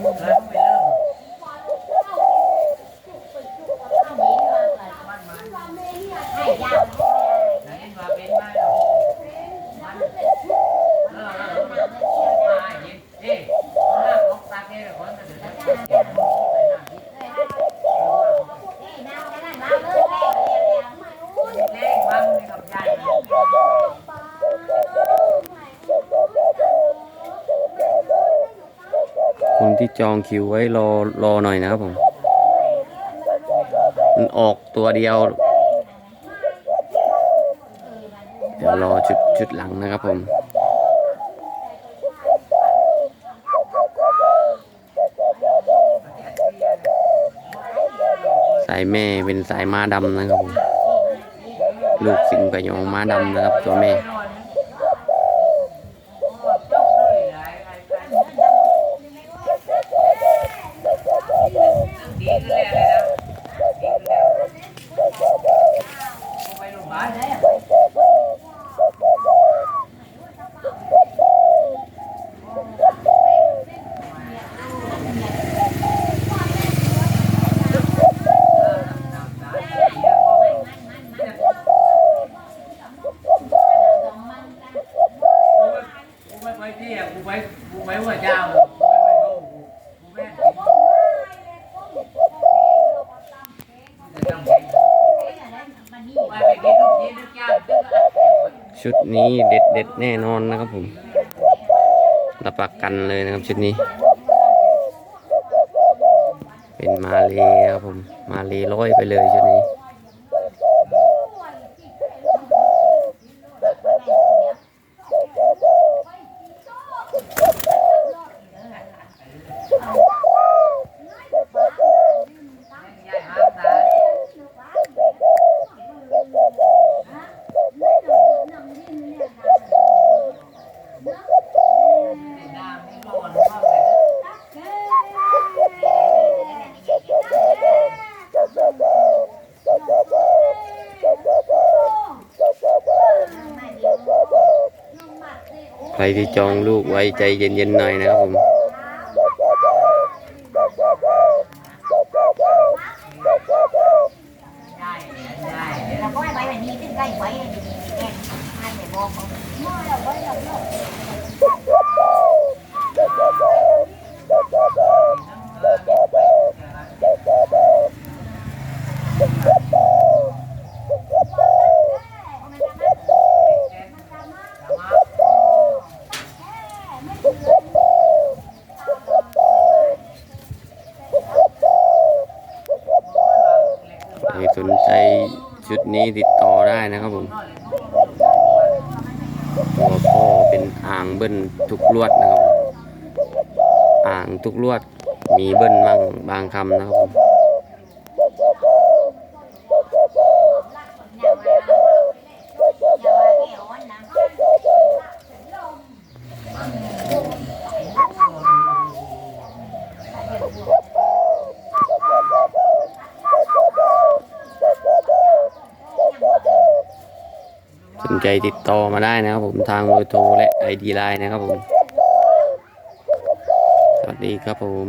แล้วไปเริ่มไหนมาเป็นมาเออเออมาเย็นเอ๊ะลากออกตาแก่คนจะเดือดแก่ไปนั่งที่แรงฟังในกับยาย คนที่จองคิวไว้รอรอหน่อยนะครับผม มันออกตัวเดียว เดี๋ยวรอชุดชุดหลังนะครับผมสายแม่เป็นสายม้าดำนะครับผม ลูกสิงห์กระยองม้าดำนะครับตัวแม่ ดีขึ้นแล้วเลยนะดีขึ้นแล้วไปโรงพยาบาลี่กูไปกูไปหัวเจ้ากูไม่ไปโลกกูกูแม่แต่จำเป็นไปไปกินลูกชิ้นลูกย่างตึ้งอะชุดนี้เด็ดเด็ดแน่นอนนะครับผมรับประกันเลยนะครับชุดนี้ เป็นมาเลยครับผม มาเลยร้อยไปเลยชุดนี้ ยายหาตา ใครที่จองลูกไว้ใจเย็นๆหน่อยนะครับผม ได้ได้แล้วก็ไปไหนนี่ตึ้งใกล้ไว้เลยแกให้ไปบอกเขา ครสนใจชุดนี้ติดต่อได้นะครับผมตัวพ่อเป็นอ่างเบิ้ลทุกลวดนะครับ อ่างทุกลวดมีเบิ้ลบางบางคำนะครับผม ส นใจติดต่อมาได้นะครับผมทางเบอร์โทรและไอดีไลน์นะครับผม สวัสดีครับผม